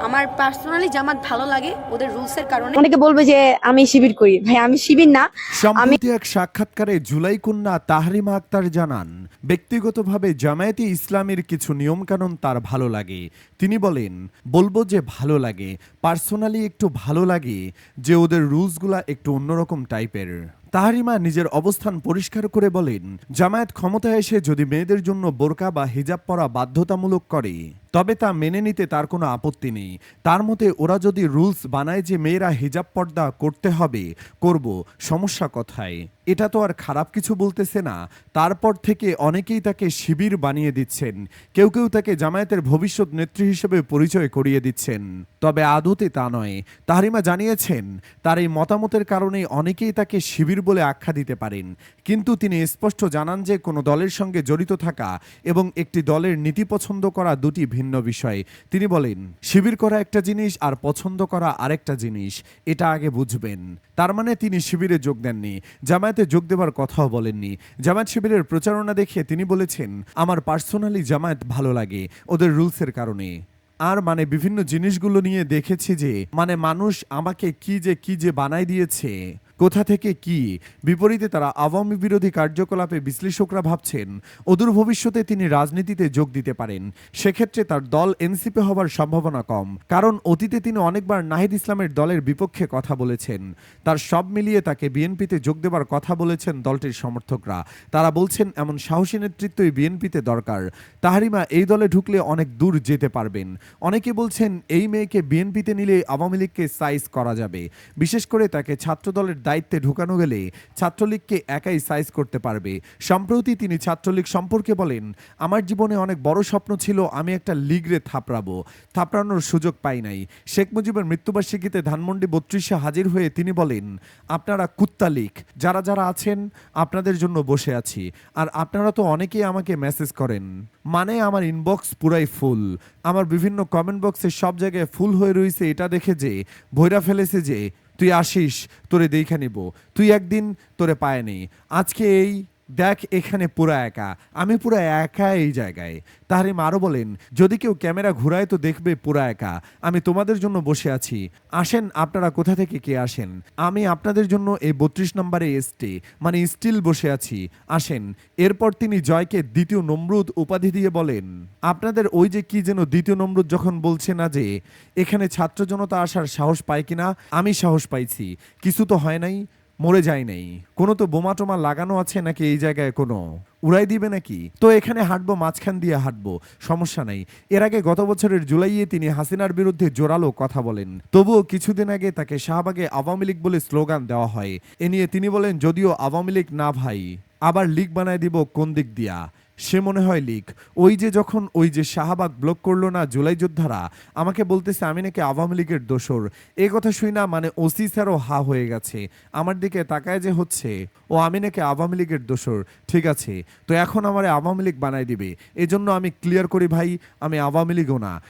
আমার পার্সোনালি জামাত ভালো লাগে ওদের রুলসের কারণে। অনেকে বলবে যে আমি শিবির করি। ভাই আমি শিবির না। সম্প্রতি এক সাক্ষাৎকারে জুলাই কন্যা তাহরিমা আক্তার জানান ব্যক্তিগতভাবে জামায়াতে ইসলামের কিছু নিয়মকানুন তার ভালো লাগে। তিনি বলেন বলব যে ভালো লাগে পার্সোনালি একটু ভালো লাগে যে ওদের রুলসগুলা একটু অন্যরকম টাইপের। তাহারিমা নিজের অবস্থান পরিষ্কার করে বলেন জামায়াত ক্ষমতায় এসে যদি মেয়েদের জন্য বোরকা বা হিজাব পরা বাধ্যতামূলক করে তবে তা মেনে নিতে তার কোনো আপত্তি নেই। তার মতে, ওরা যদি রুলস বানায় যে মেয়েরা হিজাব পর্দা করতে হবে, করব, সমস্যা কথায়? এটা তো আর খারাপ কিছু বলতেছে না। তারপর থেকে অনেকেই তাকে শিবির বানিয়ে দিচ্ছেন। কেউ কেউ তাকে জামায়াতের ভবিষ্যৎ নেত্রী হিসেবে পরিচয় করিয়ে দিচ্ছেন। তবে আদতে তা নয়। তাহারিমা জানিয়েছেন, তার এই মতামতের কারণে অনেকেই তাকে শিবির বলে আখ্যা দিতে পারেন। কিন্তু তিনি স্পষ্ট জানান যে কোনো দলের সঙ্গে জড়িত থাকা এবং একটি দলের নীতি পছন্দ করা দুটি ভিন্ন বিষয়। তিনি বলেন, শিবির করা একটা জিনিস আর পছন্দ করা আরেকটা জিনিস, এটা আগে বুঝবেন। তার মানে তিনি শিবিরে যোগ দেননি। জামায়াতে যোগ দেওয়ার কথাও বলেননি। জামায়াত শিবিরের প্রচারণা দেখে তিনি বলেছেন, আমার পার্সোনালি জামায়াত ভালো লাগে ওদের রুলসের কারণে। আর মানে বিভিন্ন জিনিসগুলো নিয়ে দেখেছি যে মানে মানুষ আমাকে কি যে কি যে বানাই দিয়েছে। কোথা থেকে কি? বিপরীতে তারা আওয়ামী বিরোধী কার্যকলাপে বিশ্লেষকরা ভাবছেন, অদূর ভবিষ্যতে তিনি রাজনীতিতে যোগ দিতে পারেন। সেক্ষেত্রে তার দল এনসিপি হবার সম্ভাবনা কম। কারণ অতীতে তিনি অনেকবার নাহিদ ইসলামের দলের বিপক্ষে কথা বলেছেন। তার সব মিলিয়ে তাকে বিএনপিতে যোগ দেবার কথা বলেছেন দলটির সমর্থকরা। তারা বলছেন, এমন সাহসী নেতৃত্বই বিএনপিতে দরকার। তাহারিমা এই দলে ঢুকলে অনেক দূর যেতে পারবেন। অনেকে বলছেন, এই মেয়েকে বিএনপিতে নিলে আওয়ামী লীগকে সাইজ করা যাবে। বিশেষ করে তাকে ছাত্রদলের দায়িত্বে ঢুকানো গেলে ছাত্রলীগকে একাই সাইজ করতে পারবে। সম্প্রতি তিনি ছাত্রলীগ সম্পর্কে বলেন, আমার জীবনে অনেক বড় স্বপ্ন ছিল আমি একটা লিগরে থাপড়াবো। থাপড়ানোর সুযোগ পাই নাই। শেখ মুজিবের মৃত্যুবার্ষিকীতে ধানমন্ডি বত্রিশে হাজির হয়ে তিনি বলেন, আপনারা কুত্তা লীগ, যারা যারা আছেন, আপনাদের জন্য বসে আছি। আর আপনারা তো অনেকেই আমাকে মেসেজ করেন। মানে আমার ইনবক্স পুরাই ফুল আমার বিভিন্ন কমেন্ট বক্সে সব জায়গায় ফুল হয়ে রয়েছে এটা দেখে যে, ভৈরা ফেলেছে যে তুই আসিস তোরে দেখে নিব। তুই একদিন তোরে পায় নেই। আজকে এই দেখ, এখানে পুরা একা। আমি পুরা একা এই জায়গায়। তাহারিম আরও বলেন, যদি কেউ ক্যামেরা ঘুরায় তো দেখবে পুরা একা। আমি তোমাদের জন্য বসে আছি। আসেন, আপনারা কোথা থেকে কে আসেন? আমি আপনাদের জন্য এই বত্রিশ নম্বরে এসটি মানে স্টিল বসে আছি। আসেন, এরপর তিনি জয়কে দ্বিতীয় নমরুদ উপাধি দিয়ে বলেন, আপনাদের ওই যে কি যেন দ্বিতীয় নমরুদ যখন বলছে না যে, এখানে ছাত্র জনতা আসার সাহস পায় কিনা? আমি সাহস পাইছি। কিছু তো হয় নাই। মরে যায় নাই। কোনো তো বোমা টোমা লাগানো আছে নাকি এই জায়গায় কোনো উড়াই দিবে নাকি? তো এখানে হাঁটবো, মাঝখান দিয়ে হাঁটবো। সমস্যা নাই। এর আগে গত বছরের জুলাইয়ে তিনি হাসিনার বিরুদ্ধে জোরালো কথা বলেন। তবুও কিছুদিন আগে তাকে শাহবাগে আওয়ামী লীগ বলে স্লোগান দেওয়া হয়। এ নিয়ে তিনি বলেন, যদিও আওয়ামী লীগ না ভাই, আবার লিগ বানায় দিব কোন দিক দিয়া? সে মনে হয় লিক ওই যে যখন ওই যে শাহবাগ ব্লক করল না জুলাই যোদ্ধারা, আমাকে বলতেছে, আমি নাকি আওয়ামী লীগের দোসর এ কথা শুই না মানে ওসি স্যারও হা হয়ে গেছে। আমার দিকে তাকায় যে হচ্ছে, ও, আমি নাকি আওয়ামী লীগের দোসর ঠিক আছে, তো এখন আমার আওয়ামী লীগ বানাই দিবে। এজন্য আমি ক্লিয়ার করি ভাই, আমি আওয়ামী লীগও না।